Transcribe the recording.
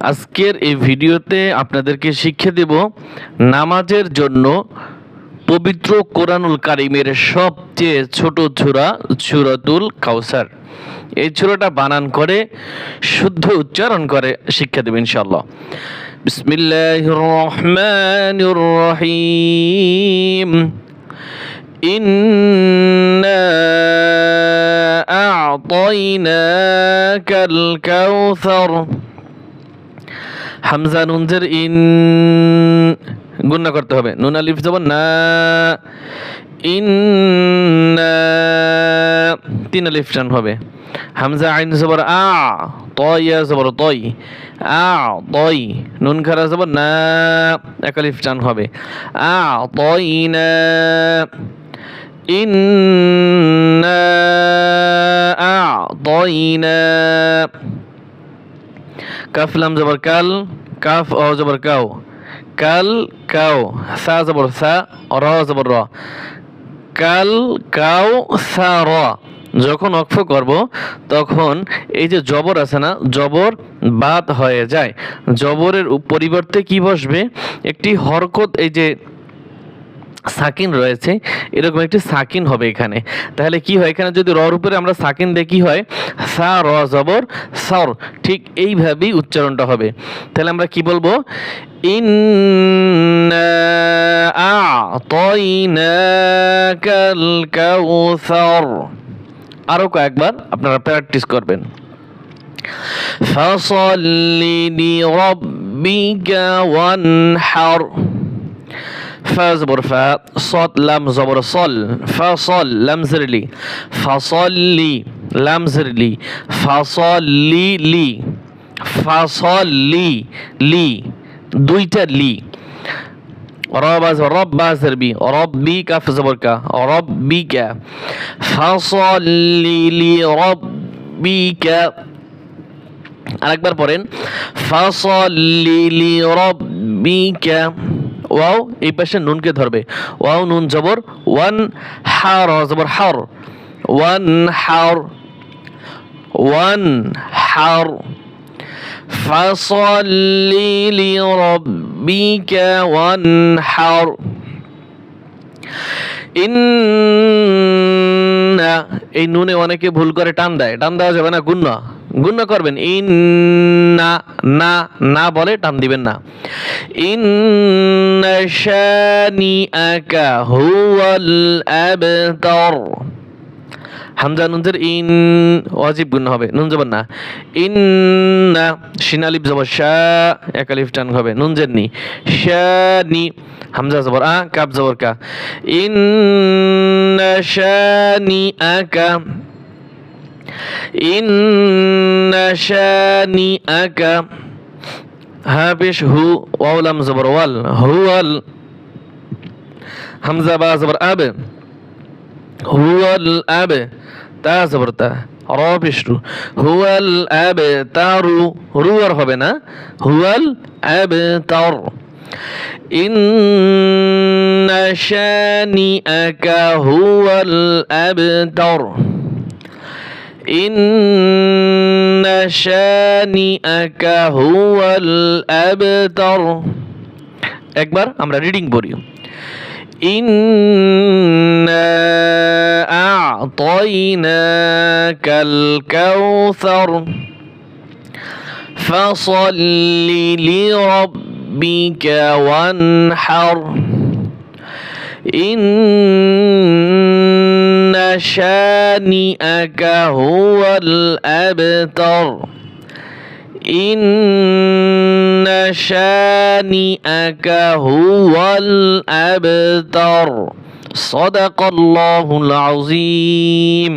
আজকের এই ভিডিওতে আপনাদেরকে শিক্ষা দেব নামাজের জন্য পবিত্র কোরআনুল কারিমের সবচেয়ে ছোট ছোরা সুরাতুল কাউসার এই ছোরাটা বানান করে শুদ্ধ উচ্চারণ করে শিক্ষা দেবেন ইনশাআল্লাহ বিসমিল্লাহির রহমানির রহিম إنا أعطيناك الكوثر হামজা নুনজের ইন গুণনা করতে হবে। নুন আলিফ জবর না। ইন তিন আলিফ টান হবে। হামজা আইন জবর, আ। তয় জবর তই আ তই নুন খারা জবর, না। এক আলিফ টান হবে। আ তই না। ইন্না, আ, তয়, না। কাফ লাম জবর কাল, কাফ অ জবর কাউ কাল কাউ সা জবর সা, র জবর র। কাল কাউ সা, র। যখন অক্ষ করব, তখন এই যে জবর আছে না, জবর বাদ হয়ে যায়। জবরের পরিবর্তে কি বসবে? একটি হরকত এই যে সাকিন রয়েছে, এরকম একটি সাকিন হবে এখানে। তাহলে কি হয়, এখানে যদি রর উপরে আমরা সাকিন কি হয়? সা, র, জবর, সর, ঠিক এইভাবেই উচ্চারণটা হবে। তাহলে আমরা কি বলব? ইন্না আ'তাইনাকাল কাউসার আরও কয়েকবার আপনারা প্র্যাকটিস করবেন। ফসল্লি লিরাব্বিকা ওয়ানহার। ফাজবর ফা সত লাম জবর সল ফাসল লামজরলি ফাসল্লি লামজরলি ফাসল্লি লি ফাসল্লি লি দুইটা লি। রব আজ, রব বাজের বি, রব বি কা ফজবর কা, রব বি কা। ফাসল্লি লি রব বি কা। আরেকবার পড়েন ফাসল্লি লি রব্বিকা ওয়াও, এই পাশে নুনকে ধরবে। ওয়াও, নুন জবর। ওয়ান হার, জবর হার। ওয়ান হার। ওয়ান হার। ফসল্লি لربك وانحر إن এই নুনে অনেকে ভুল করে টান দেয়। টান দেওয়া যাবে না গুণ্য গুণ্য করবেন। ইন না না না বলে টান দিবেন না। ইন্না শানিআকা হুয়াল আবতার। হামজা নুনজের ইন ওয়াজিব গুণ হবে। নুন জবর না। ইন্না শিন আলিফ জবর শা এক আলিফ টান হবে। নুন জের নি। শা নি, হামজা জবর আ, কাপ জবর কা। ইন্না শানি আকা ইন্না শানি আকা হা পেশ হু ওয়াউলাম জবর, ওয়াল হুয়াল হামজা বা জবর আবে হুয়াল আবে তা জবর তা র পেশরু হুয়াল আবে তারু রু আর হবে না হুয়াল আবে তার إن شانئك هو الأبتر إن شانئك هو الأبتر একবার আমরা রিডিং পড়ি إنا أعطيناك الكوثر فصل لربك وانحر إن شانئك هو الأبتر إن شانئك هو الأبتر صدق الله العظيم